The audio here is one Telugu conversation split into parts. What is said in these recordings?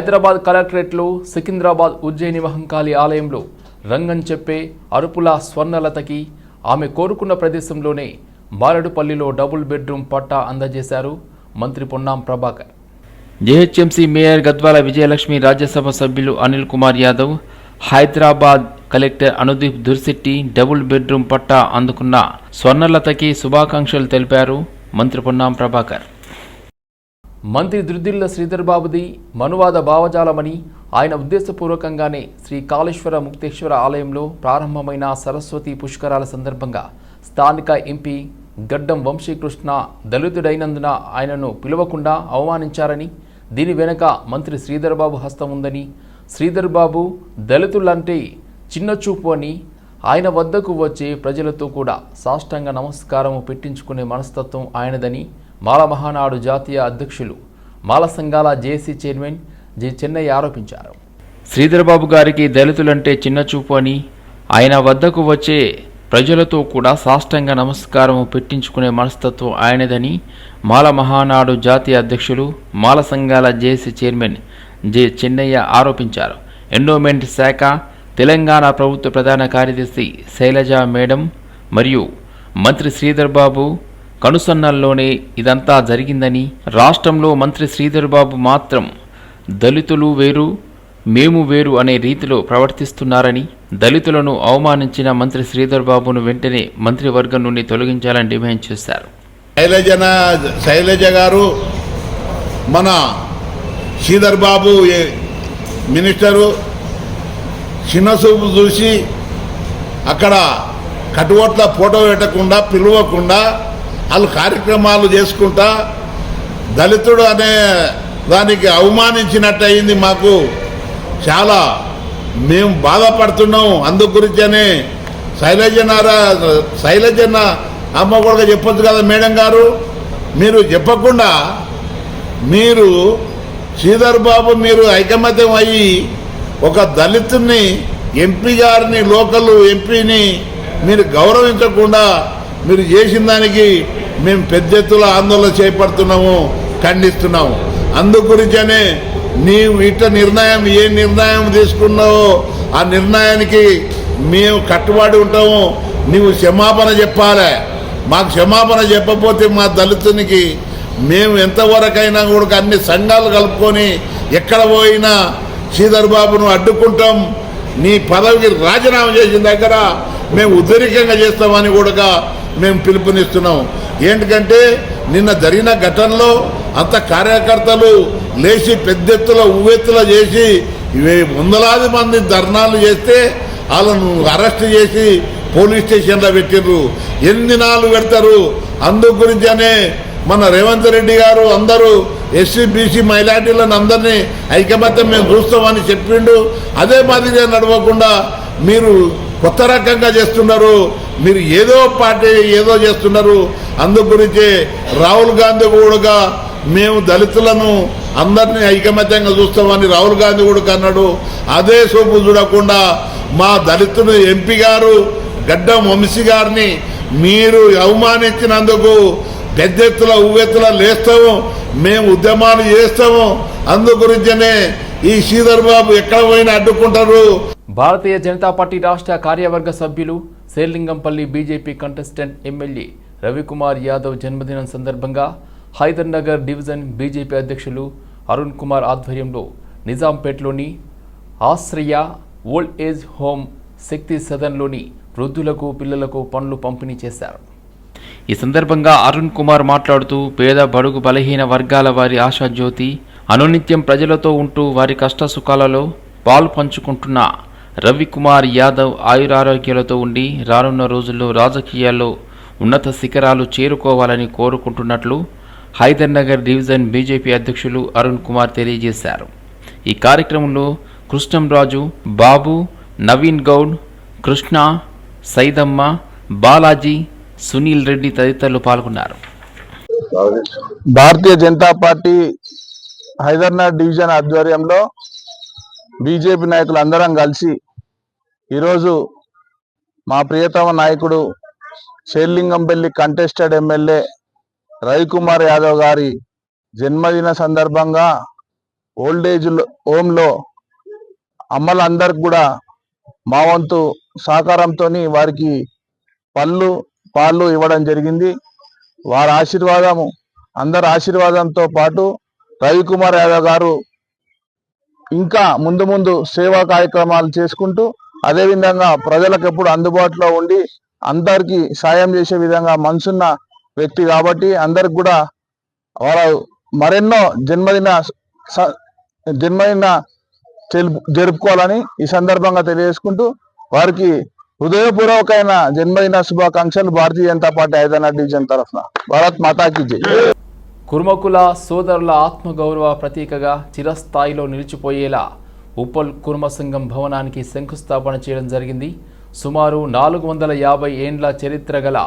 హైదరాబాద్ కలెక్టరేట్లో సికింద్రాబాద్ ఉజ్జయిని మహంకాళి ఆలయంలో రంగం చెప్పే అరుపుల స్వర్ణలతకి ఆమె కోరుకున్న ప్రదేశంలోనే మారడుపల్లిలో డబుల్ బెడ్రూమ్ పట్టా అందజేశారు మంత్రి పొన్నాం ప్రభాకర్. జేహెచ్ఎంసీ మేయర్ గద్వాల విజయలక్ష్మి రాజ్యసభ సభ్యులు Anil Kumar Yadav Hyderabad collector Anudeep Durishetty double bedroom పట్టా అందుకున్న స్వర్ణలతకి శుభాకాంక్షలు తెలిపారు మంత్రి పొన్నాం ప్రభాకర్. మంత్రి దుర్దిల్ల శ్రీధర్ బాబుది మనువాద భావజాలమని ఆయన ఉద్దేశపూర్వకంగానే శ్రీ కాళేశ్వర ముక్తేశ్వర ఆలయంలో ప్రారంభమైన సరస్వతి పుష్కరాల సందర్భంగా స్థానిక ఎంపీ గడ్డం వంశీకృష్ణ దళితుడైనందున ఆయనను పిలవకుండా అవమానించారని దీని వెనుక మంత్రి శ్రీధర్బాబు హస్తం ఉందని శ్రీధర్బాబు దళితులంటే చిన్నచూపు అని ఆయన వద్దకు వచ్చే ప్రజలతో కూడా సాష్టంగ నమస్కారము పెట్టించుకునే మనస్తత్వం ఆయనదని మాల మహానాడు జాతీయ అధ్యక్షులు మాల సంఘాల జేసీ చైర్మన్ జి చెన్నయ్య ఆరోపించారు. శ్రీధర్బాబు గారికి దళితులంటే చిన్నచూపు అని ఆయన వద్దకు వచ్చే ప్రజలతో కూడా సాష్టాంగ నమస్కారము పెట్టించుకునే మనస్తత్వం ఆయనదని మాల మహానాడు జాతీయ అధ్యక్షులు మాల సంఘాల జేసీ చైర్మన్ జె చెన్నయ్య ఆరోపించారు. ఎండోమెంట్ శాఖ తెలంగాణ ప్రభుత్వ ప్రధాన కార్యదర్శి శైలజ మేడం మరియు మంత్రి శ్రీధర్బాబు కనుసన్నల్లోనే ఇదంతా జరిగిందని రాష్ట్రంలో మంత్రి శ్రీధర్ బాబు మాత్రం దళితులు వేరు మేము వేరు అనే రీతిలో ప్రవర్తిస్తున్నారని దళితులను అవమానించిన మంత్రి శ్రీధర్ బాబును వెంటనే మంత్రివర్గం నుండి తొలగించాలని డిమాండ్ చేశారు. శైలజన శైలజ గారు మన శ్రీధర్ బాబు మినిస్టరు చిన్నసూపు చూసి అక్కడ కటువట్ల ఫోటో పెట్టకుండా పిలవకుండా వాళ్ళు కార్యక్రమాలు చేసుకుంటా దళితుడు అనే దానికి అవమానించినట్టు అయింది మాకు. చాలా మేము బాధపడుతున్నాం. అందు గురించనే శైలజనారా శైలజన్న అమ్మ కూడా చెప్పొచ్చు కదా మేడం గారు. మీరు చెప్పకుండా మీరు శ్రీధర్ బాబు మీరు ఐకమత్యం అయ్యి ఒక దళితుని ఎంపీ గారిని లోకల్ ఎంపీని మీరు గౌరవించకుండా మీరు చేసిన దానికి మేము పెద్ద ఎత్తులో ఆందోళన చేపడుతున్నాము ఖండిస్తున్నాము. అందుగురించనే నీవు ఇట నిర్ణయం ఏ నిర్ణయం తీసుకున్నావో ఆ నిర్ణయానికి మేము కట్టుబడి ఉంటాము. నీవు క్షమాపణ చెప్పాలి. మాకు క్షమాపణ చెప్పకపోతే మా దళితునికి మేము ఎంతవరకైనా కూడా అన్ని సంఘాలు కలుపుకొని ఎక్కడ పోయినా శ్రీధర్ బాబును అడ్డుకుంటాం. నీ పదవికి రాజీనామా చేసిన దగ్గర మేము ఉద్రికంగా చేస్తామని కూడా మేము పిలుపునిస్తున్నాం. ఏంటంటే నిన్న జరిగిన ఘటనలో అంత కార్యకర్తలు లేచి పెద్ద ఎత్తుల ఉవ్వెత్తుల చేసి వందలాది మంది ధర్నాలు చేస్తే వాళ్ళను అరెస్ట్ చేసి పోలీస్ స్టేషన్లో పెట్టిర్రు. ఎన్ని నాళ్ళు పెడతారు? అందు గురించనే మన రేవంత్ రెడ్డి గారు అందరూ ఎస్సీ బీసీ మైనార్టీలను అందరినీ ఐకమత్యం మేము చూస్తామని చెప్పిండు. అదే మాదిరిగా నడవకుండా మీరు కొత్త రకంగా చేస్తున్నారు. మీరు ఏదో పార్టీ ఏదో చేస్తున్నారు. అందు గురించి రాహుల్ గాంధీ కూడా మేము దళితులను అందరినీ ఐకమత్యంగా చూస్తామని రాహుల్ గాంధీ కూడా అన్నాడు. అదే సోపు చూడకుండా మా దళితుడు ఎంపీ గారు గడ్డం వంశీ గారిని మీరు అవమానించినందుకు పెద్ద ఎత్తుల ఉవ్వెత్తుల లేస్తాము. మేము ఉద్యమాలు చేస్తాము. అందు గురించనే ఈ శ్రీధర్ బాబు ఎక్కడ పోయినా అడ్డుకుంటారు. భారతీయ జనతా పార్టీ రాష్ట్ర కార్యవర్గ సభ్యులు Serilingampally BJP contestant MLA Ravikumar Yadav జన్మదినం సందర్భంగా హైదర్ నగర్ డివిజన్ బీజేపీ అధ్యక్షులు అరుణ్ కుమార్ ఆధ్వర్యంలో నిజాంపేట్లోని Ashraya old age home Shakti సదన్లోని వృద్ధులకు పిల్లలకు పనులు పంపిణీ చేశారు. ఈ సందర్భంగా అరుణ్ కుమార్ మాట్లాడుతూ పేద బడుగు బలహీన వర్గాల వారి ఆశాజ్యోతి అనునిత్యం ప్రజలతో ఉంటూ వారి కష్ట సుఖాలలో పాలు పంచుకుంటున్న రవికుమార్ యాదవ్ ఆయురారోగ్యాలతో ఉండి రానున్న రోజుల్లో రాజకీయాల్లో ఉన్నత శిఖరాలు చేరుకోవాలని కోరుకుంటున్నట్లు హైదర్నగర్ డివిజన్ బీజేపీ అధ్యక్షులు అరుణ్ కుమార్ తెలియజేశారు. ఈ కార్యక్రమంలో కృష్ణంరాజు బాబు నవీన్ గౌడ్ కృష్ణ సైదమ్మ బాలాజీ సునీల్ రెడ్డి తదితరులు పాల్గొన్నారు. భారతీయ జనతా పార్టీ హైదర్నాథ్ డివిజన్ ఆధ్వర్యంలో బీజేపీ నాయకులు అందరం కలిసి ఈరోజు మా ప్రియతమ నాయకుడు షేర్లింగంపల్లి కంటెస్టెడ్ ఎమ్మెల్యే రవికుమార్ యాదవ్ గారి జన్మదిన సందర్భంగా ఓల్డ్ ఏజ్ హోమ్లో అమ్మలందరికి కూడా మా వంతు సహకారంతో వారికి పళ్ళు పాలు ఇవ్వడం జరిగింది. వారి ఆశీర్వాదము అందరి ఆశీర్వాదంతో పాటు రవికుమార్ యాదవ్ గారు ఇంకా ముందు ముందు సేవా కార్యక్రమాలు చేసుకుంటూ అదే విధంగా ప్రజలకు ఎప్పుడు అందుబాటులో ఉండి అందరికి సాయం చేసే విధంగా మనసున్న వ్యక్తి కాబట్టి అందరికి కూడా వాళ్ళ మరెన్నో జన్మదిన స- జన్మదిన జరుపుకోవాలని ఈ సందర్భంగా తెలియజేసుకుంటూ వారికి హృదయపూర్వకమైన జన్మదిన శుభాకాంక్షలు భారతీయ జనతా పార్టీ హైదరాబాద్ డివిజన్ తరఫున. భారత్ మాతాకి జై. కుర్మకుల సోదరుల ఆత్మగౌరవ ప్రతీకగా చిరస్థాయిలో నిలిచిపోయేలా ఉప్పల్ కుర్మ సంఘం భవనానికి శంకుస్థాపన చేయడం జరిగింది. సుమారు నాలుగు వందల యాభై ఏండ్ల చరిత్ర గల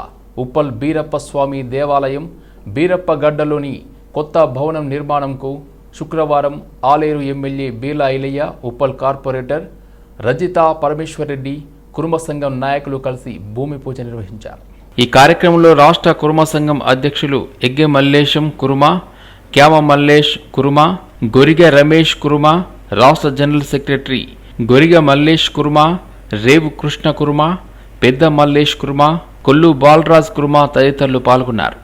ఉప్పల్ బీరప్ప స్వామి దేవాలయం బీరప్ప గడ్డలోని కొత్త భవనం నిర్మాణంకు శుక్రవారం ఆలేరు ఎమ్మెల్యే బీలా ఐలయ్య ఉప్పల్ కార్పొరేటర్ రజిత పరమేశ్వరరెడ్డి కుర్మ సంఘం నాయకులు కలిసి భూమి పూజ నిర్వహించారు. ఈ కార్యక్రమంలో రాష్ట్ర కుర్మ సంఘం అధ్యక్షులు ఎగ్గె మల్లేశం కుర్మ క్యామ మల్లేష్ కుర్మ గొరిగె రమేష్ కుర్మ రాష్ట్ర జనరల్ సెక్రటరీ గొరిగ మల్లేష్ కుర్మ రేవు కృష్ణ కుర్మ పెద్ద మల్లేష్ కుర్మ కొల్లు బాలరాజ్ కుర్మ తదితరులు పాల్గొన్నారు.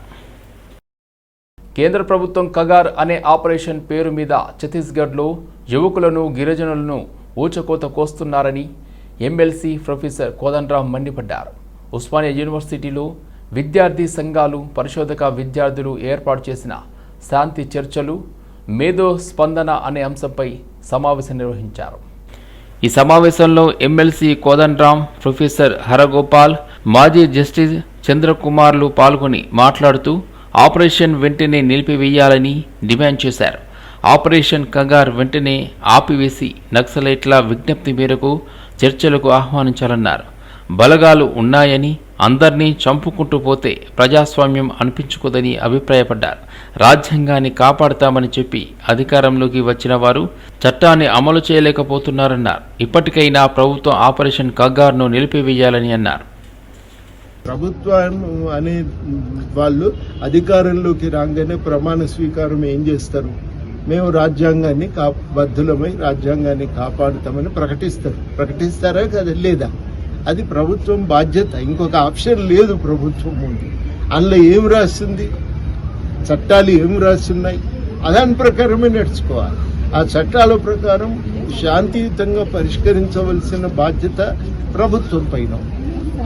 కేంద్ర ప్రభుత్వం కగార్ అనే ఆపరేషన్ పేరు మీద ఛత్తీస్గఢ్లో యువకులను గిరిజనులను ఊచకోత కోస్తున్నారని ఎమ్మెల్సీ ప్రొఫెసర్ కోదండరామ్ మండిపడ్డారు. ఉస్మానియా యూనివర్సిటీలో విద్యార్థి సంఘాలు పరిశోధక విద్యార్థులు ఏర్పాటు చేసిన శాంతి చర్చలు మేధో స్పందన అనే అంశంపై సమావేశం నిర్వహించారు. ఈ సమావేశంలో ఎమ్మెల్సీ కోదండరాం ప్రొఫెసర్ హరగోపాల్ మాజీ జస్టిస్ చంద్రకుమార్లు పాల్గొని మాట్లాడుతూ ఆపరేషన్ వెంటనే నిలిపివేయాలని డిమాండ్ చేశారు. ఆపరేషన్ కంగార్ వెంటనే ఆపివేసి నక్సలైట్ల విజ్ఞప్తి మేరకు చర్చలకు ఆహ్వానించాలన్నారు. బలగాలు ఉన్నాయని అందరినీ చంపుకుంటూ పోతే ప్రజాస్వామ్యం అనిపించుకోదని అభిప్రాయపడ్డారు. రాజ్యాంగాన్ని కాపాడతామని చెప్పి అధికారంలోకి వచ్చిన వారు చట్టాన్ని అమలు చేయలేకపోతున్నారన్నారు. ఇప్పటికైనా ప్రభుత్వం ఆపరేషన్ కగ్గార్ను నిలిపివేయాలని అన్నారు. ప్రభుత్వం అనే వాళ్ళు అధికారంలోకి రాగానే ప్రమాణ స్వీకారం ఏం చేస్తారు? మేము రాజ్యాంగాన్ని కా బద్ధులమై రాజ్యాంగాన్ని కాపాడుతామని ప్రకటిస్తారు. ప్రకటిస్తారా కదా? లేదా? అది ప్రభుత్వం బాధ్యత. ఇంకొక ఆప్షన్ లేదు ప్రభుత్వం ముందు. అందులో ఏం రాస్తుంది చట్టాలు ఏం రాస్తున్నాయి దాని ప్రకారమే నడుచుకోవాలి ఆ చట్టాల ప్రకారం శాంతియుతంగా పరిష్కరించవలసిన బాధ్యత ప్రభుత్వం పైన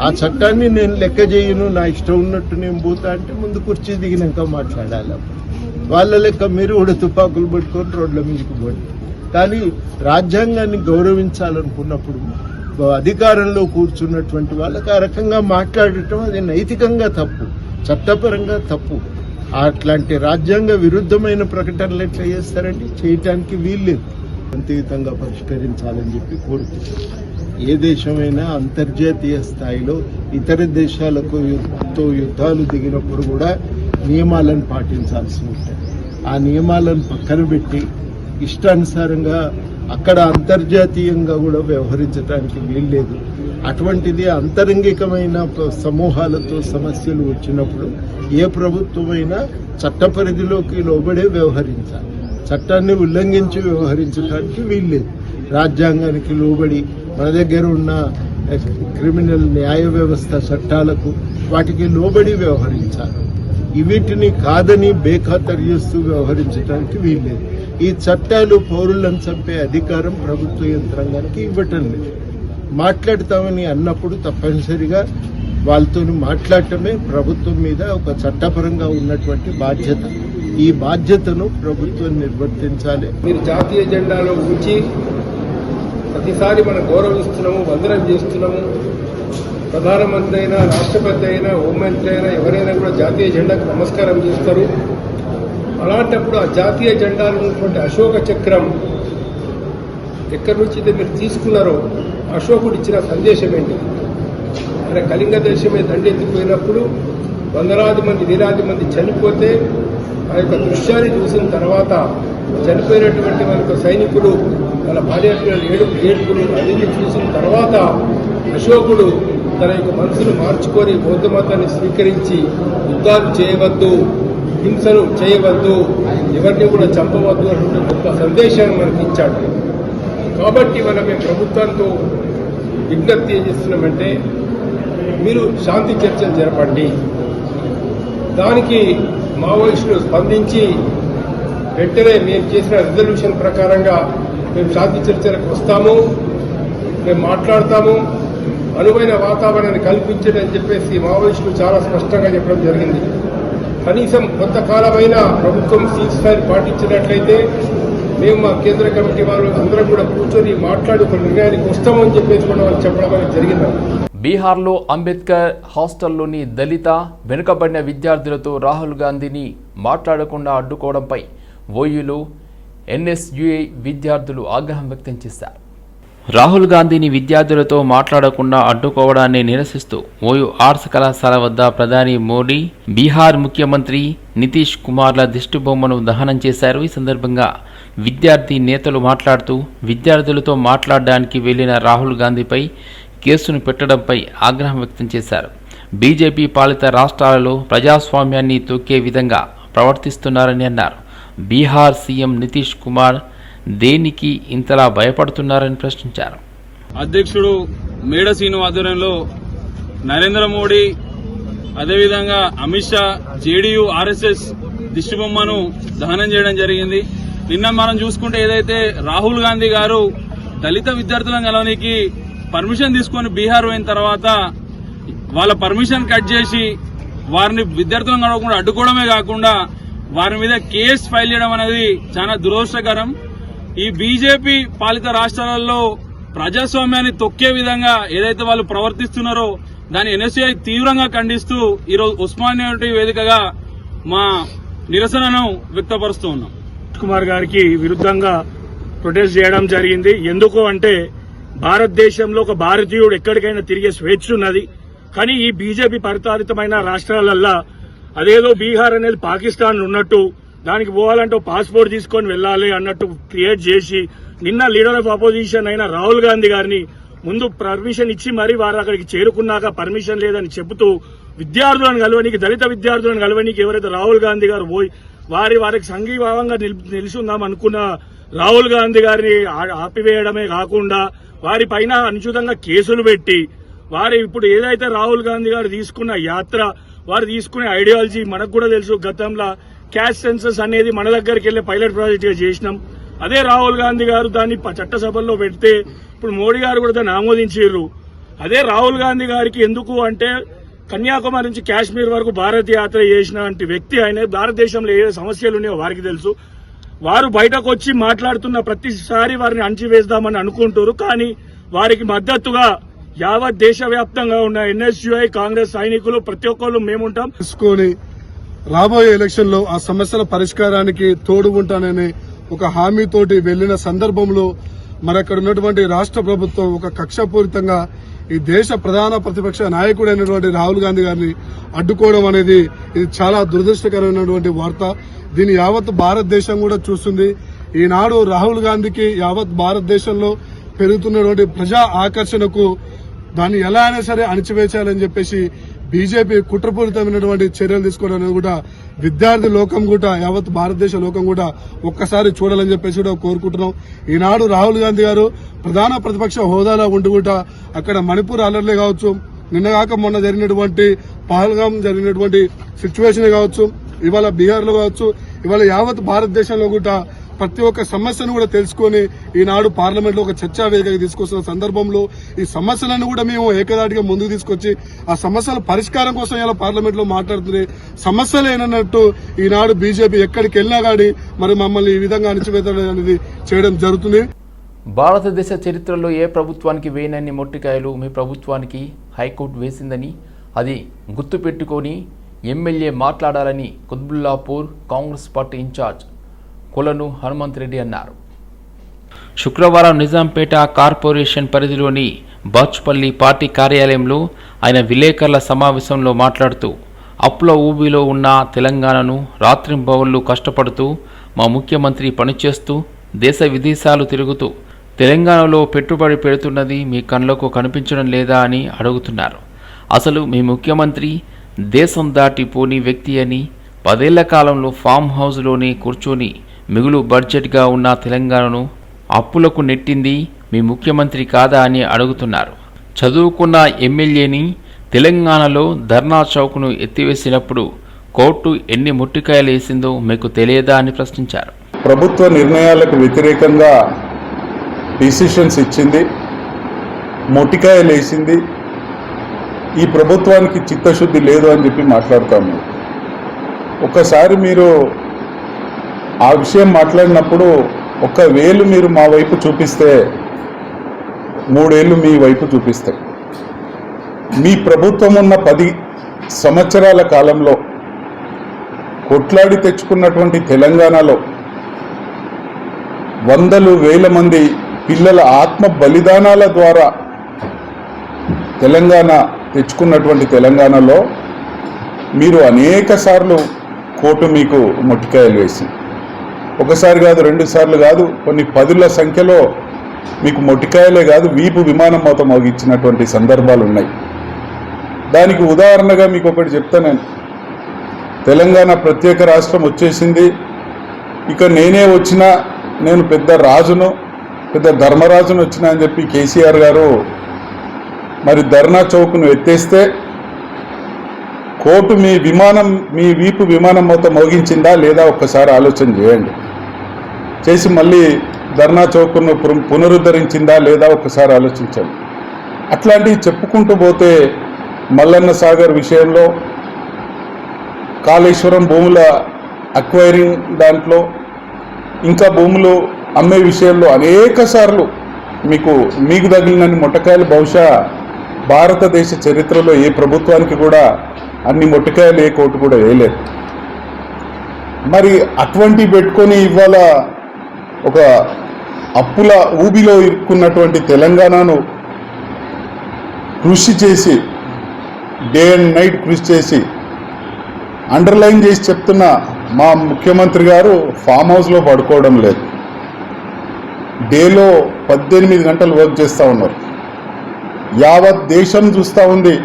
ఆ చట్టాన్ని నేను లెక్క చేయను నా ఇష్టం ఉన్నట్టు నేను పోతా అంటే ముందు కుర్చీ దిగినాక మాట్లాడాలి వాళ్ళ లెక్క మీరు కూడా తుపాకులు పట్టుకొని రోడ్ల మీదకి పోండి. కానీ రాజ్యాంగాన్ని గౌరవించాలనుకున్నప్పుడు అధికారంలో కూర్చున్నటువంటి వాళ్ళకి ఆ రకంగా మాట్లాడటం అది నైతికంగా తప్పు చట్టపరంగా తప్పు. అట్లాంటి రాజ్యాంగ విరుద్ధమైన ప్రకటనలు ఎట్లా చేస్తారండి? చేయటానికి వీల్లేదు. శాంతియుతంగా పరిష్కరించాలని చెప్పి కోరుకుంటున్నాం ఏ దేశమైనా అంతర్జాతీయ స్థాయిలో ఇతర దేశాలకు తో యుద్ధాలు దిగినప్పుడు కూడా నియమాలను పాటించాల్సి ఉంటుంది. ఆ నియమాలను పక్కన పెట్టి ఇష్టానుసారంగా అక్కడ అంతర్జాతీయంగా కూడా వ్యవహరించడానికి వీల్లేదు. అటువంటిది అంతరంగికమైన సమూహాలతో సమస్యలు వచ్చినప్పుడు ఏ ప్రభుత్వమైనా చట్ట పరిధిలోకి లోబడే వ్యవహరించాలి. చట్టాన్ని ఉల్లంఘించి వ్యవహరించడానికి వీల్లేదు. రాజ్యాంగానికి లోబడి మన దగ్గర ఉన్న క్రిమినల్ న్యాయ వ్యవస్థ చట్టాలకు వాటికి లోబడి వ్యవహరించాలి. వీటిని కాదని బేఖాతరు చేస్తూ వ్యవహరించడానికి వీల్లేదు. ఈ చట్టాలు పౌరులను చంపే అధికారం ప్రభుత్వ యంత్రాంగానికి ఇవ్వటం లేదు మాట్లాడతామని అన్నప్పుడు తప్పనిసరిగా వాళ్ళతో మాట్లాడటమే ప్రభుత్వం మీద ఒక చట్టపరంగా ఉన్నటువంటి బాధ్యత. ఈ బాధ్యతను ప్రభుత్వం నిర్వర్తించాలి. మీరు జాతీయ జెండాలో ఉంచి ప్రతిసారి మనం గౌరవిస్తున్నాము వందనం చేస్తున్నాము. ప్రధానమంత్రి అయినా రాష్ట్రపతి అయినా హోంమంత్రి అయినా ఎవరైనా కూడా జాతీయ జెండాకు నమస్కారం చేస్తారు. అలాంటప్పుడు ఆ జాతీయ జెండాలో ఉన్నటువంటి అశోక చక్రం ఎక్కడి నుంచి మీరు తీసుకున్నారో అశోకుడు ఇచ్చిన సందేశం ఏంటి? ఆయన కళింగ దేశమే దండెత్తిపోయినప్పుడు వందలాది మంది వేలాది మంది చనిపోతే ఆ యొక్క దృశ్యాన్ని చూసిన తర్వాత చనిపోయినటువంటి మన యొక్క సైనికులు వాళ్ళ భార్య పిల్లలు ఏడుపు ఏడుపులు అన్ని చూసిన తర్వాత అశోకుడు తన యొక్క మనసును మార్చుకొని బౌద్ధ మతాన్ని స్వీకరించి యుద్ధాలు చేయవద్దు. హింసను చేయవద్దు ఎవరిని కూడా చంపవద్దు అనే గొప్ప సందేశాన్ని మనకి ఇచ్చాడు. కాబట్టి మనమే మేము ప్రభుత్వంతో విజ్ఞప్తి ఏం చేస్తున్నామంటే మీరు శాంతి చర్చలు జరపండి. దానికి మావోయిస్టులు స్పందించి వెంటనే మేము చేసిన రిజల్యూషన్ ప్రకారంగా మేము శాంతి చర్చలకు వస్తాము మేము మాట్లాడతాము అనువైన వాతావరణాన్ని కల్పించడం అని చెప్పేసి మావోయిస్టులు చాలా స్పష్టంగా చెప్పడం జరిగింది. కనీసం కొంతకాలమైన ప్రభుత్వం సీజ్ ఫైర్ పాటించినట్లయితే మేము మా కేంద్ర కమిటీ వాళ్ళు అందరం కూడా కూర్చొని మాట్లాడి ఒక నిర్ణయానికి వస్తామని చెప్పేసి కూడా వాళ్ళు చెప్పడం అనేది జరిగింది. బీహార్లో అంబేద్కర్ హాస్టల్లోని దళిత వెనుకబడిన విద్యార్థులతో రాహుల్ గాంధీని మాట్లాడకుండా అడ్డుకోవడంపై ఓయూలో ఎన్ఎస్యుఐ విద్యార్థులు ఆగ్రహం వ్యక్తం చేశారు. రాహుల్ గాంధీని విద్యార్థులతో మాట్లాడకుండా అడ్డుకోవడాన్ని నిరసిస్తూ ఓయూ ఆర్ట్స్ కళాశాల వద్ద ప్రధాని మోడీ బీహార్ ముఖ్యమంత్రి నితీష్ కుమార్ల దిష్టిబొమ్మను దహనం చేశారు. ఈ సందర్భంగా విద్యార్థి నేతలు మాట్లాడుతూ విద్యార్థులతో మాట్లాడడానికి వెళ్ళిన రాహుల్ గాంధీపై కేసును పెట్టడంపై ఆగ్రహం వ్యక్తం చేశారు. బీజేపీ పాలిత రాష్ట్రాలలో ప్రజాస్వామ్యాన్ని తొక్కే విధంగా ప్రవర్తిస్తున్నారని అన్నారు. బీహార్ సీఎం నితీష్ కుమార్ దేనికి ఇంతలా భయపడుతున్నారని ప్రశ్నించారు. అధ్యక్షుడు మేడ శ్రీను ఆధ్వర్యంలో నరేంద్ర మోడీ అదేవిధంగా అమిత్ షా జేడీయూ ఆర్ఎస్ఎస్ దిష్టిబొమ్మను దహనం చేయడం జరిగింది. నిన్న మనం చూసుకుంటే ఏదైతే రాహుల్ గాంధీ గారు దళిత విద్యార్థులను కలవడానికి పర్మిషన్ తీసుకొని బీహార్ పోయిన తర్వాత వాళ్ళ పర్మిషన్ కట్ చేసి వారిని విద్యార్థులను కలవకుండా అడ్డుకోవడమే కాకుండా వారి మీద కేసు ఫైల్ చేయడం అనేది చాలా దురదృష్టకరం. ఈ బీజేపీ పాలిత రాష్ట్రాలలో ప్రజాస్వామ్యాన్ని తొక్కే విధంగా ఏదైతే వాళ్ళు ప్రవర్తిస్తున్నారో దాన్ని ఎన్ఎస్ఐ తీవ్రంగా ఖండిస్తూ ఈరోజు ఉస్మానియా వేదికగా మా నిరసనను వ్యక్తపరుస్తూ ఉన్నాం. కుమార్ గారికి విరుద్ధంగా ప్రొటెస్ట్ చేయడం జరిగింది. ఎందుకు అంటే భారతదేశంలో ఒక భారతీయుడు ఎక్కడికైనా తిరిగే స్వేచ్ఛ ఉన్నది. కానీ ఈ బీజేపీ పరిపాలితమైన రాష్ట్రాలల్లా అదేదో బీహార్ అనేది పాకిస్తాన్ ఉన్నట్టు దానికి పోవాలంటే పాస్పోర్ట్ తీసుకొని వెళ్ళాలి అన్నట్టు క్రియేట్ చేసి నిన్న లీడర్ ఆఫ్ అపోజిషన్ అయిన రాహుల్ గాంధీ గారిని ముందు పర్మిషన్ ఇచ్చి మరీ వారు అక్కడికి చేరుకున్నాక పర్మిషన్ లేదని చెబుతూ విద్యార్థులను కలవనికి దళిత విద్యార్థులను కలవనికి ఎవరైతే రాహుల్ గాంధీ గారు పోయి వారి వారికి సంఘీభావంగా నిలిచి ఉందాం అనుకున్న రాహుల్ గాంధీ గారిని ఆ- ఆపివేయడమే కాకుండా వారి పైన అనుచితంగా కేసులు పెట్టి వారి ఇప్పుడు ఏదైతే రాహుల్ గాంధీ గారు తీసుకున్న యాత్ర వారు తీసుకునే ఐడియాలజీ మనకు కూడా తెలుసు. గతంలో క్యాష్ సెన్సస్ అనేది మన దగ్గరికి వెళ్ళే పైలట్ ప్రాజెక్ట్గా చేసినాం. అదే రాహుల్ గాంధీ గారు దాన్ని చట్టసభల్లో పెడితే ఇప్పుడు మోడీ గారు కూడా దాన్ని ఆమోదించారు. అదే రాహుల్ గాంధీ గారికి ఎందుకు అంటే కన్యాకుమారి నుంచి కాశ్మీర్ వరకు భారత్ యాత్ర చేసిన వ్యక్తి ఆయన. భారతదేశంలో ఏ సమస్యలు ఉన్నాయో వారికి తెలుసు. వారు బయటకు వచ్చి మాట్లాడుతున్న ప్రతిసారి వారిని అణచివేద్దామని అనుకుంటారు. కానీ వారికి మద్దతుగా యావత్ దేశవ్యాప్తంగా ఉన్న ఎన్ఎస్యుఐ కాంగ్రెస్ సైనికులు ప్రతి ఒక్కళ్ళు మేముంటాం. రాబోయే ఎలక్షన్లో ఆ సమస్యల పరిష్కారానికి తోడు ఉంటానని ఒక హామీతోటి వెళ్ళిన సందర్భంలో మరి అక్కడ ఉన్నటువంటి రాష్ట్ర ప్రభుత్వం ఒక కక్షపూరితంగా ఈ దేశ ప్రధాన ప్రతిపక్ష నాయకుడైనటువంటి రాహుల్ గాంధీ గారిని అడ్డుకోవడం అనేది ఇది చాలా దురదృష్టకరమైనటువంటి వార్త. దీని యావత్ భారతదేశం కూడా చూస్తుంది. ఈనాడు రాహుల్ గాంధీకి యావత్ భారతదేశంలో పెరుగుతున్నటువంటి ప్రజా ఆకర్షణకు దాన్ని ఎలా అయినా సరే అణిచివేచాలని చెప్పేసి బీజేపీ కుట్రపూరితమైనటువంటి చర్యలు తీసుకోవడం అనేది కూడా విద్యార్థి లోకం కూడా యావత్ భారతదేశ లోకం కూడా ఒక్కసారి చూడాలని చెప్పేసి కూడా కోరుకుంటున్నాం. ఈనాడు రాహుల్ గాంధీ గారు ప్రధాన ప్రతిపక్ష హోదాలో ఉండి కూడా అక్కడ మణిపూర్ అలర్లే కావచ్చు నిన్నగాక మొన్న జరిగినటువంటి పహల్గాం జరిగినటువంటి సిచ్యువేషన్ కావచ్చు ఇవాళ బీహార్లో కావచ్చు ఇవాళ యావత్ భారతదేశంలో కూడా ప్రతి ఒక్క సమస్యను కూడా తెలుసుకొని ఈనాడు పార్లమెంట్లో ఒక చర్చా వేదికగా తీసుకొస్తున్న సందర్భంలో ఈ సమస్యలను కూడా మేము ఏకదాటిగా ముందుకు తీసుకొచ్చి ఆ సమస్యల పరిష్కారం కోసం ఇలా పార్లమెంట్లో మాట్లాడుతుంది సమస్యలు ఏనన్నట్టు ఈనాడు బీజేపీ ఎక్కడికి వెళ్ళినా గానీ మరి మమ్మల్ని ఈ విధంగా అణిచివేతడం అనేది చేయడం జరుగుతుంది. భారతదేశ చరిత్రలో ఏ ప్రభుత్వానికి వేయనన్ని మొట్టికాయలు మీ ప్రభుత్వానికి హైకోర్టు వేసిందని అది గుర్తుపెట్టుకొని ఎమ్మెల్యే మాట్లాడాలని కుత్బుల్లాపూర్ కాంగ్రెస్ పార్టీ ఇన్ఛార్జ్ కొలను హనుమంత్ రెడ్డి అన్నారు. శుక్రవారం నిజాంపేట కార్పొరేషన్ పరిధిలోని బాచ్పల్లి పార్టీ కార్యాలయంలో ఆయన విలేకరుల సమావేశంలో మాట్లాడుతూ అప్పుల ఊబిలో ఉన్న తెలంగాణను రాత్రింబవళ్ళు కష్టపడుతూ మా ముఖ్యమంత్రి పనిచేస్తూ దేశ విదేశాలు తిరుగుతూ తెలంగాణలో పెట్టుబడి పెడుతున్నది మీ కళ్ళకు కనిపించడం లేదా అని అడుగుతున్నారు. అసలు మీ ముఖ్యమంత్రి దేశం దాటి పోని వ్యక్తి అని పదేళ్ళ కాలంలో ఫామ్ హౌస్లోనే కూర్చొని మిగులు బడ్జెట్గా ఉన్న తెలంగాణను అప్పులకు నెట్టింది మీ ముఖ్యమంత్రి కాదా అని అడుగుతున్నారు. చదువుకున్న ఎమ్మెల్యేని తెలంగాణలో ధర్నా చౌక్ను ఎత్తివేసినప్పుడు కోర్టు ఎన్ని ముట్టికాయలు వేసిందో మీకు తెలియదా అని ప్రశ్నించారు. ప్రభుత్వ నిర్ణయాలకు వ్యతిరేకంగా డిసిషన్స్ ఇచ్చింది ముట్టికాయలు వేసింది. ఈ ప్రభుత్వానికి చిత్తశుద్ధి లేదు అని చెప్పి మాట్లాడుతాము. ఒకసారి మీరు ఆ విషయం మాట్లాడినప్పుడు ఒక వేలు మీరు మా వైపు చూపిస్తే మూడేళ్ళు మీ వైపు చూపిస్తాయి. మీ ప్రభుత్వం ఉన్న పది సంవత్సరాల కాలంలో కొట్లాడి తెచ్చుకున్నటువంటి తెలంగాణలో వందలు వేల మంది పిల్లల ఆత్మ బలిదానాల ద్వారా తెలంగాణ తెచ్చుకున్నటువంటి తెలంగాణలో మీరు అనేక సార్లు కోర్టు మీకు మొట్టికాయలు వేసి ఒకసారి కాదు రెండు సార్లు కాదు కొన్ని పదుల సంఖ్యలో మీకు మొటికాయలే కాదు వీపు విమానం మోత మోగించినటువంటి సందర్భాలు ఉన్నాయి. దానికి ఉదాహరణగా మీకు ఒకటి చెప్తా నేను. తెలంగాణ ప్రత్యేక రాష్ట్రం వచ్చేసింది. ఇక నేనే వచ్చినా నేను పెద్ద రాజును పెద్ద ధర్మరాజును వచ్చినా అని చెప్పి కేసీఆర్ గారు మరి ధర్నా చౌక్ను ఎత్తేస్తే కోర్టు మీ విమానం మీ వీపు విమానం మొత్తం మోగించిందా లేదా ఒక్కసారి ఆలోచన చేయండి. చేసి మళ్ళీ ధర్నా చౌక్ను పునరుద్ధరించిందా లేదా ఒకసారి ఆలోచించండి అట్లాంటివి చెప్పుకుంటూ పోతే మల్లన్న సాగర్ విషయంలో కాళేశ్వరం భూముల అక్వైరింగ్ దాంట్లో ఇంకా భూములు అమ్మే విషయంలో అనేక సార్లు మీకు మీకు తగిలినన్ని మొట్టకాయలు బహుశా భారతదేశ చరిత్రలో ఏ ప్రభుత్వానికి కూడా అన్ని మొట్టకాయలు ఏ కోర్టు కూడా వేయలేదు. మరి అటువంటి పెట్టుకొని ఇవాళ ఒక అప్పుల ఊబిలో ఇరుక్కున్నటువంటి తెలంగాణను కృషి చేసి డే అండ్ నైట్ కృషి చేసి అండర్లైన్ చేసి చెప్తున్న మా ముఖ్యమంత్రి గారు ఫామ్ హౌస్లో పడుకోవడం లేదు. డేలో పద్దెనిమిది గంటలు వర్క్ చేస్తూ ఉన్నారు. యావత్ దేశం చూస్తూ ఉంది.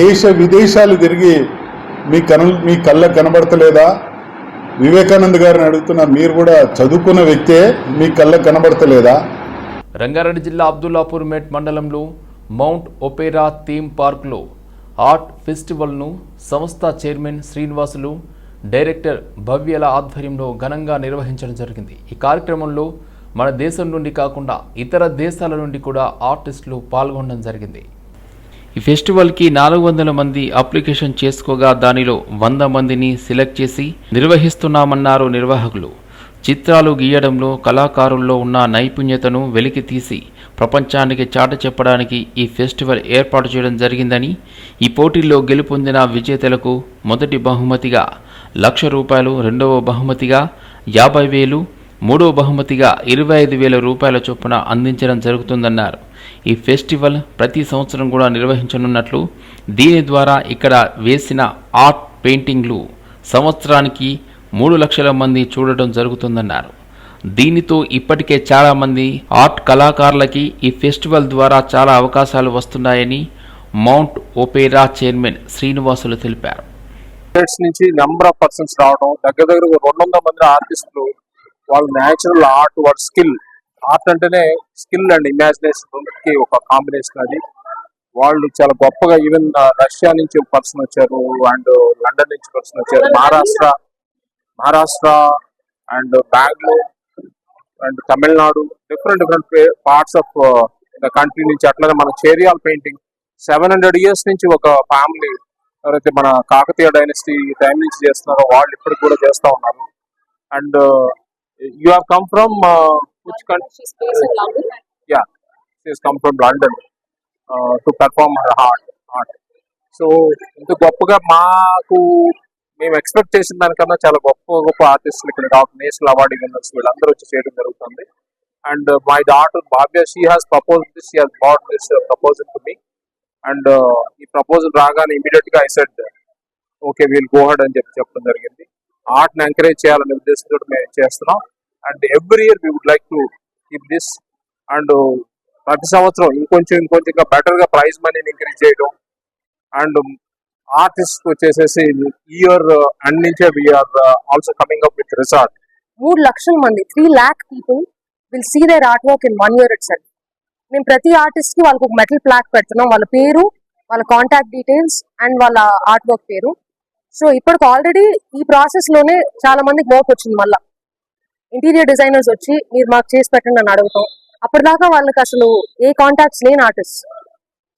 దేశ విదేశాలు తిరిగి మీ కను మీ కళ్ళకు కనబడతలేదా? వివేకానంద్ గారిని అడుగుతున్నా మీరు కూడా చదువుకున్న వ్యక్తే మీ కళ్ళకు కనబడతలేదా? రంగారెడ్డి జిల్లా అబ్దుల్లాపూర్ మేట్ మండలంలో మౌంట్ ఒపేరా థీమ్ పార్క్లో ఆర్ట్ ఫెస్టివల్ను సంస్థ చైర్మన్ శ్రీనివాసులు డైరెక్టర్ భవ్యల ఆధ్వర్యంలో ఘనంగా నిర్వహించడం జరిగింది. ఈ కార్యక్రమంలో మన దేశం నుండి కాకుండా ఇతర దేశాల నుండి కూడా ఆర్టిస్టులు పాల్గొనడం జరిగింది. ఈ ఫెస్టివల్కి నాలుగు వందల మంది అప్లికేషన్ చేసుకోగా దానిలో వంద మందిని సెలెక్ట్ చేసి నిర్వహిస్తున్నామన్నారు నిర్వాహకులు. చిత్రాలు గీయడంలో కళాకారుల్లో ఉన్న నైపుణ్యతను వెలికి తీసి ప్రపంచానికి చాట చెప్పడానికి ఈ ఫెస్టివల్ ఏర్పాటు చేయడం జరిగిందని ఈ పోటీల్లో గెలుపొందిన విజేతలకు మొదటి బహుమతిగా లక్ష రూపాయలు రెండవ బహుమతిగా యాభై వేలు మూడో బహుమతిగా ఇరవై ఐదు వేల రూపాయల చొప్పున అందించడం జరుగుతుందన్నారు. ఈ ఫెస్టివల్ ప్రతి సంవత్సరం కూడా నిర్వహించనున్నట్లు దీని ద్వారా ఇక్కడ వేసిన ఆర్ట్ పెయింటింగ్లు సంవత్సరానికి మూడు లక్షల మంది చూడటం జరుగుతుందన్నారు. దీనితో ఇప్పటికే చాలామంది ఆర్ట్ కళాకారులకి ఈ ఫెస్టివల్ ద్వారా చాలా అవకాశాలు వస్తున్నాయని మౌంట్ ఒపేరా చైర్మన్ శ్రీనివాసులు తెలిపారు. నుంచి నెంబర్ ఆఫ్ పర్సన్స్ రావడం దగ్గర దగ్గర రెండు వందల మంది ఆర్టిస్టులు వాళ్ళ న్యాచురల్ ఆర్ట్ వాళ్ళ స్కిల్ ఆర్ట్ అంటేనే స్కిల్ అండ్ ఇమాజినేషన్ రెండింటికి ఒక కాంబినేషన్ అది. వాళ్ళు చాలా గొప్పగా ఈవెన్ రష్యా నుంచి ఒక పర్సన్ వచ్చారు అండ్ లండన్ నుంచి పర్సన్ వచ్చారు. Maharashtra Maharashtra and Bengaluru and Tamil Nadu different different parts of the country నుంచి అట్లానే మన Cheriyal painting seven hundred years నుంచి ఒక ఫ్యామిలీ ఎవరైతే మన కాకతీయ డైనస్టీ టైం నుంచి చేస్తున్నారో వాళ్ళు ఇప్పటికి కూడా చేస్తా ఉన్నారు. And you have come from which country yeah she's come from London to perform her heart heart so ఇంత గొప్పగా మాకు మేము ఎక్స్పెక్ట్ చేసిన దానికన్నా చాలా గొప్ప గొప్ప ఆర్టిస్టులు ఇక్కడ డాక్టర్ నేషనల్ అవార్డు విన్నర్స్ వీళ్ళందరూ వచ్చి చేయడం జరుగుతుంది. And my daughter Bhavya she has propose this she has bought this proposal to me and ఈ ప్రపోజల్ రాగానే ఇమీడియట్గా I said okay we'll go ahead అని చెప్పి చెప్పడం జరిగింది. ఆర్ట్ని ఎంకరేజ్ చేయాలనే ఉద్దేశంతో మేము చేస్తున్నాం. And every year we would like to keep this and ప్రతి సంవత్సరం ఇంకొంచెం ఇంకొంచెం బెటర్గా ప్రైజ్ మనీని ఇంక్రీజ్ చేయడం. అండ్ ఆర్టిస్ట్ వచ్చేసేసి ఇయర్ అండ్ నుంచే we are also coming up with resort మూడు లక్షల మంది three lakh people will see their art work in one year itself మేము ప్రతి ఆర్టిస్ట్కి వాళ్ళకి ఒక మెటల్ ప్లాక్ పెడుతున్నాం. వాళ్ళ పేరు వాళ్ళ కాంటాక్ట్ డీటెయిల్స్ అండ్ వాళ్ళ ఆర్ట్ వర్క్ పేరు. సో ఇప్పటికి ఆల్రెడీ ఈ ప్రాసెస్లోనే చాలా మందికి మోపు వచ్చింది మళ్ళా. ఇంటీరియర్ డిజైనర్స్ వచ్చి మీరు మాకు చేసి పెట్టండి అని అడుగుతాం. అప్పటిదాకా వాళ్ళకి అసలు ఏ కాంటాక్ట్స్ లేని ఆర్టిస్ట్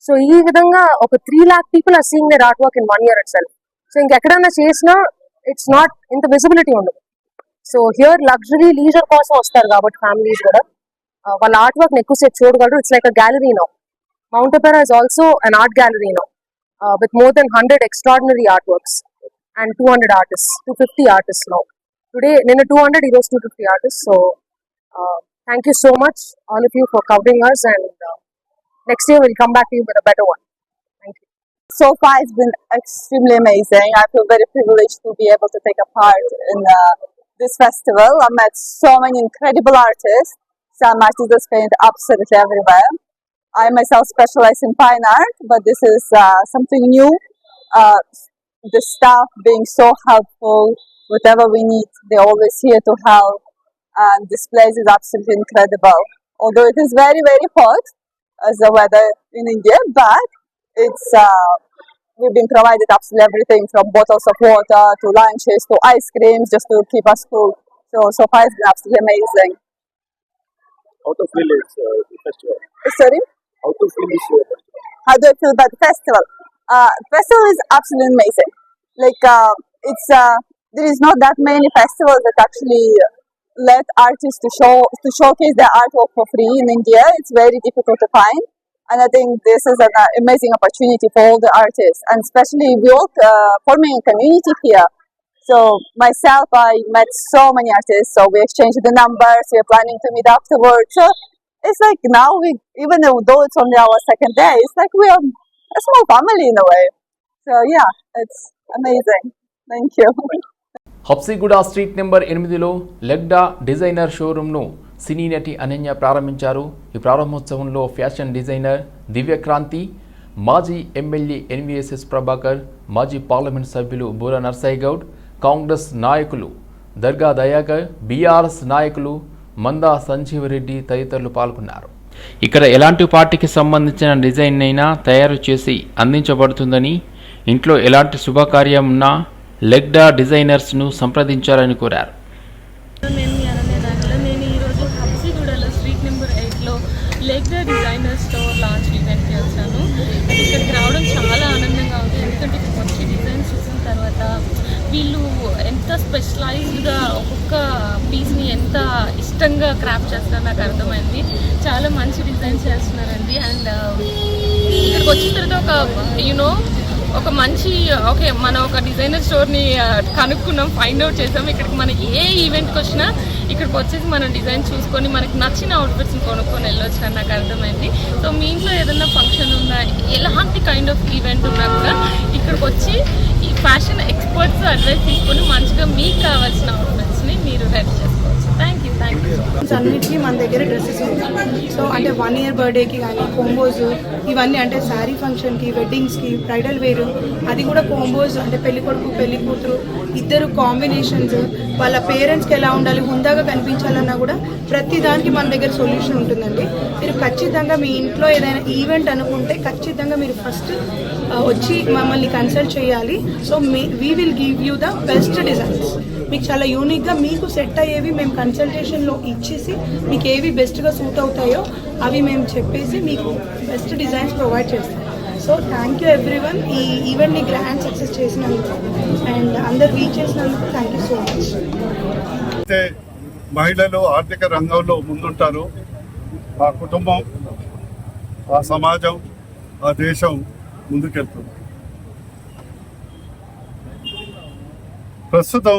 సో ఈ విధంగా ఒక three lakh people are seeing their art work in one year itself so ఇంకెక్కడన్నా చేసినా ఇట్స్ నాట్ ఇంత విజిబిలిటీ ఉండదు. సో హియర్ లగ్జరీ లీజర్ కోసం వస్తారు కాబట్టి ఫ్యామిలీస్ కూడా. Uh, వాళ్ళ ఆర్ట్ వర్క్ ఎక్కువసేపు చూడగలరు. It's like a gallery now Mount Opera is also an art gallery now with more than hundred extraordinary art works And two hundred artist two fifty artist now today నిన్న టూ హండ్రెడ్ ఈరోజు two fifty artist so thank you so much all of you for covering us and next year will come back you with a better one thank you so far it's been extremely amazing. I feel very privileged to be able to take a part in uh, this festival. I met so many incredible artists. Some artists that paint absolutely everywhere. I myself specialize in fine art, but this is uh, something new. Uh, the staff being so helpful, whatever we need, they're always here to help. And this place is absolutely incredible. Although it is very, very hot as the weather in India, but it's uh, we've been provided absolutely everything from bottles of water to lunches to ice creams just to keep us cool. So so far it's been absolutely amazing. How to feel it, uh, the festival? Sorry, How to feel this year? how do I feel about the festival? Uh, festival is absolutely amazing. Like uh, it's uh, there is not that many festivals that actually let artists to show to showcase their artwork for free in India. It's very difficult to find. And I think this is an amazing opportunity for all the artists, and especially we all uh, forming a community here. So myself, I met so many artists. So we exchanged the numbers. We are planning to meet afterwards. So it's like now we, even though it's only our second day, it's like we are a small family in a way. So yeah, it's amazing. Thank you. Habsiguda street number ఎనిమిదిలో లెగ్డా డిజైనర్ షోరూంను సినీ నటి అనన్య ప్రారంభించారు ఈ ప్రారంభోత్సవంలో ఫ్యాషన్ డిజైనర్ దివ్యక్రాంతి మాజీ ఎమ్మెల్యే ఎన్విఎస్ఎస్ ప్రభాకర్ మాజీ పార్లమెంట్ సభ్యులు బూర నర్సాయిగౌడ్ గౌడ్ కాంగ్రెస్ నాయకులు దర్గా దయాకర్ బీఆర్ఎస్ నాయకులు మందా సంజీవరెడ్డి తదితరులు పాల్గొన్నారు ఇక్కడ ఎలాంటి పార్టీకి సంబంధించిన డిజైన్ అయినా తయారు చేసి అందించబడుతుందని ఇంట్లో ఎలాంటి శుభకార్యం ఉన్నా లెగ్డా డిజైనర్స్ను సంప్రదించాలని కోరారు. లెగ్డా డిజైనర్స్తో లాంచ్ ఈవెంట్కి వచ్చాను. ఇక్కడికి రావడం చాలా ఆనందంగా ఉంది ఎందుకంటే ఇక్కడికి వచ్చి డిజైన్స్ చూసిన తర్వాత వీళ్ళు ఎంత స్పెషలైజ్డ్గా ఒక్కొక్క పీస్ని ఎంత ఇష్టంగా క్రాఫ్ట్ చేస్తారో నాకు అర్థమైంది. చాలా మంచి డిజైన్స్ చేస్తున్నారండి. అండ్ uh, ఇక్కడికి వచ్చిన తర్వాత ఒక యూనో ఒక మంచి ఓకే మనం ఒక డిజైనర్ స్టోర్ని uh, కనుక్కున్నాం ఫైండ్ అవుట్ చేసాం. ఇక్కడికి మనకి ఏ ఈవెంట్కి వచ్చినా ఇక్కడికి వచ్చేసి మనం డిజైన్ చూసుకొని మనకి నచ్చిన అవుట్ఫిట్స్ని కొనుక్కొని వెళ్ళొచ్చు అని నాకు అర్థమైంది. సో మీ ఇంట్లో ఏదైనా ఫంక్షన్ ఉందా ఎలాంటి కైండ్ ఆఫ్ ఈవెంట్ ఉన్నా కూడా ఇక్కడికి వచ్చి ఈ ఫ్యాషన్ ఎక్స్పర్ట్స్ అడ్వైస్ తీసుకొని మంచిగా మీకు కావాల్సిన అవుట్ఫిట్స్ని మీరు రెడీ చేసుకోవచ్చు. థ్యాంక్ యూ థ్యాంక్ యూ అన్నిటికీ మన దగ్గర డ్రెస్సెస్ ఉంటాయి సో అంటే వన్ ఇయర్ బర్త్డేకి కానీ కోంబోస్ ఇవన్నీ అంటే శారీ ఫంక్షన్కి వెడ్డింగ్స్కి బ్రైడల్ వేరు అది కూడా కోంబోస్ అంటే పెళ్ళి కొడుకు పెళ్ళి కూతురు ఇద్దరు కాంబినేషన్స్ వాళ్ళ పేరెంట్స్కి ఎలా ఉండాలి హుందాగా కనిపించాలన్నా కూడా ప్రతి దానికి మన దగ్గర సొల్యూషన్ ఉంటుందండి. మీరు ఖచ్చితంగా మీ ఇంట్లో ఏదైనా ఈవెంట్ అనుకుంటే ఖచ్చితంగా మీరు ఫస్ట్ వచ్చి మమ్మల్ని కన్సల్ట్ చేయాలి. So me we will give you the best designs మీకు చాలా యూనిక్గా మీకు సెట్ అయ్యేవి మేము కన్సల్టేషన్లో ఇచ్చేసి మీకు ఏవి బెస్ట్గా సూట్ అవుతాయో అవి మేము చెప్పేసి మీకు బెస్ట్ డిజైన్స్ ప్రొవైడ్ చేస్తాం. సో థ్యాంక్ యూ ఎవ్రీవన్ ఈ ఈవెంట్ని గ్రాండ్ సక్సెస్ చేసినందుకు అండ్ అందరు రీచ్ చేసినందుకు థ్యాంక్ యూ సో మచ్ అయితే మహిళలు ఆర్థిక రంగంలో ముందుంటారు. ఆ కుటుంబం ఆ సమాజం ఆ దేశం ముందుకెళ్తుంది. ప్రస్తుతం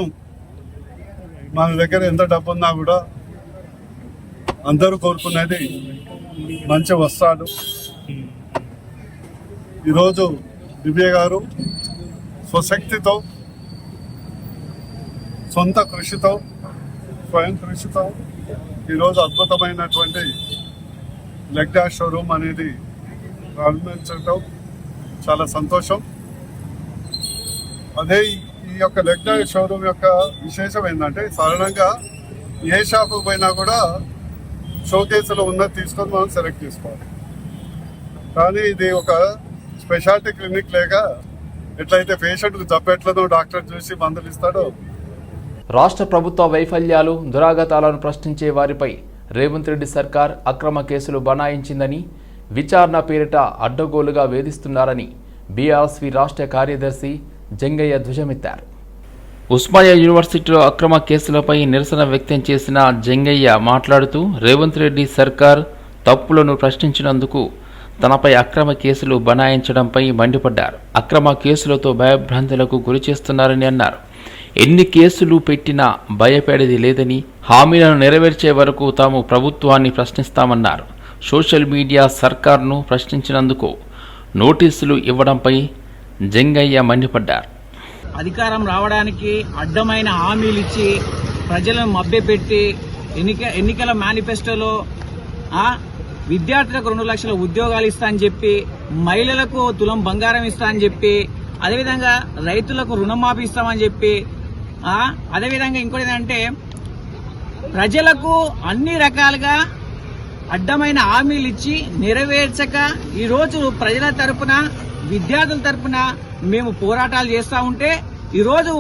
మన దగ్గర ఎంత డబ్బు ఉన్నా కూడా అందరూ కోరుకునేది మంచి వస్త్రాలు. ఈరోజు దివ్య గారు స్వశక్తితో సొంత కృషితో స్వయం కృషితో ఈరోజు అద్భుతమైనటువంటి లెగ్డా షోరూమ్ అనేది ప్రారంభించడం చాలా సంతోషం. అదే ఈ- యొక్క లెగ్డా షోరూమ్ యొక్క విశేషం ఏంటంటే సాధారణంగా ఏ షాపు పోయినా కూడా షోకేసులో ఉన్నది తీసుకొని మనం సెలెక్ట్ చేసుకోవాలి. కానీ ఇది ఒక స్పెషాలిటీ క్లినిక్ లేక ఎట్లయితే పేషెంట్కు జబ్బెట్లనో డాక్టర్ చూసి మందులు ఇస్తాడో? రాష్ట్ర ప్రభుత్వ వైఫల్యాలు దురాగతాలను ప్రశ్నించే వారిపై రేవంత్ రెడ్డి సర్కార్ అక్రమ కేసులు బనాయించిందని విచారణ పేరిట అడ్డగోలుగా వేధిస్తున్నారని బీఆర్ఎస్వి రాష్ట్ర కార్యదర్శి జంగయ్య ధ్వజమెత్తారు. ఉస్మానియా యూనివర్సిటీలో అక్రమ కేసులపై నిరసన వ్యక్తం చేసిన జంగయ్య మాట్లాడుతూ రేవంత్ రెడ్డి సర్కార్ తప్పులను ప్రశ్నించినందుకు తనపై అక్రమ కేసులు బనాయించడంపై మండిపడ్డారు. అక్రమ కేసులతో భయభ్రాంతులకు గురి చేస్తున్నారని అన్నారు. ఎన్ని కేసులు పెట్టినా భయపడేది లేదని హామీలను నెరవేర్చే వరకు తాము ప్రభుత్వాన్ని ప్రశ్నిస్తామన్నారు. సోషల్ మీడియా సర్కార్ను ప్రశ్నించినందుకు నోటీసులు ఇవ్వడంపై జంగయ్య మండిపడ్డారు. అధికారం రావడానికి అడ్డమైన హామీలు ఇచ్చి ప్రజలను మభ్యపెట్టి ఎన్నిక ఎన్నికల మేనిఫెస్టోలో విద్యార్థులకు రెండు లక్షల ఉద్యోగాలు ఇస్తా అని చెప్పి మహిళలకు తులం బంగారం ఇస్తా అని చెప్పి అదేవిధంగా రైతులకు రుణమాఫీ ఇస్తామని చెప్పి అదేవిధంగా ఇంకోటి ఏంటంటే ప్రజలకు అన్ని రకాలుగా అడ్డమైన హామీలు ఇచ్చి నెరవేర్చక ఈరోజు ప్రజల తరపున విద్యార్థుల తరపున మేము పోరాటాలు చేస్తూ ఉంటే ఈరోజు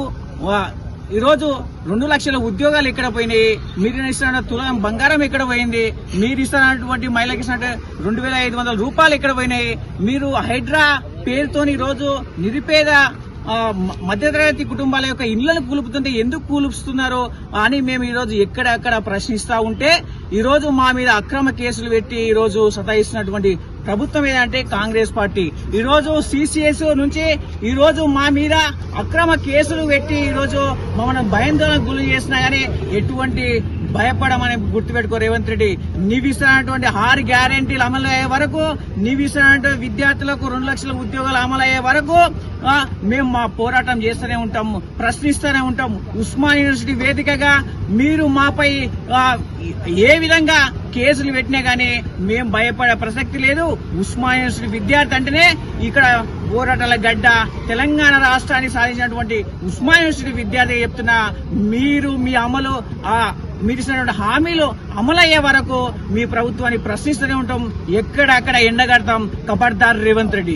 ఈరోజు రెండు లక్షల ఉద్యోగాలు ఎక్కడ పోయినాయి. మీరు ఇస్తున్న తులం బంగారం ఎక్కడ పోయింది. మీరు ఇస్తున్నటువంటి మహిళకి రెండు వేల ఐదు వందల రూపాయలు ఎక్కడ పోయినాయి. మీరు హైడ్రా పేరుతోని ఈరోజు నిరుపేద మధ్యతరగతి కుటుంబాల యొక్క ఇళ్ళను కూలుపుతుంటే ఎందుకు కూలుపుతున్నారు అని మేము ఈరోజు ఎక్కడెక్కడ ప్రశ్నిస్తూ ఉంటే ఈరోజు మా మీద అక్రమ కేసులు పెట్టి ఈరోజు సతాయిస్తున్నటువంటి ప్రభుత్వం ఏదంటే కాంగ్రెస్ పార్టీ. ఈరోజు సిసిఎస్ నుంచి ఈరోజు మా మీద అక్రమ కేసులు పెట్టి ఈరోజు మమ్మల్ని భయాందోళనకు గురి చేసినా కానీ ఎటువంటి భయపడమని గుర్తుపెట్టుకో రేవంత్ రెడ్డి. నీవు ఇస్తున్నటువంటి ఆరు గ్యారెంటీలు అమలు అయ్యే వరకు నీవు ఇస్తున్నటువంటి విద్యార్థులకు రెండు లక్షల ఉద్యోగాలు అమలు అయ్యే వరకు మేము మా పోరాటం చేస్తూనే ఉంటాము ప్రశ్నిస్తూనే ఉంటాము. ఉస్మాన్ యూనివర్సిటీ వేదికగా మీరు మాపై ఏ విధంగా కేసులు పెట్టినా గానీ మేము భయపడే ప్రసక్తి లేదు. ఉస్మాన్ యూనివర్సిటీ విద్యార్థి అంటేనే ఇక్కడ బోరటల గడ్డ తెలంగాణ రాష్ట్రాన్ని సాధించినటువంటి ఉస్మాన్ యూనివర్సిటీ విద్యార్థి చెప్తున్నా మీరు మీ అమలు ఆ మీరు ఇచ్చినటువంటి హామీలు అమలయ్యే వరకు మీ ప్రభుత్వాన్ని ప్రశ్నిస్తూనే ఉంటాం. ఎక్కడక్కడ ఎండగడతాం. కబడ్దార్ రేవంత్ రెడ్డి.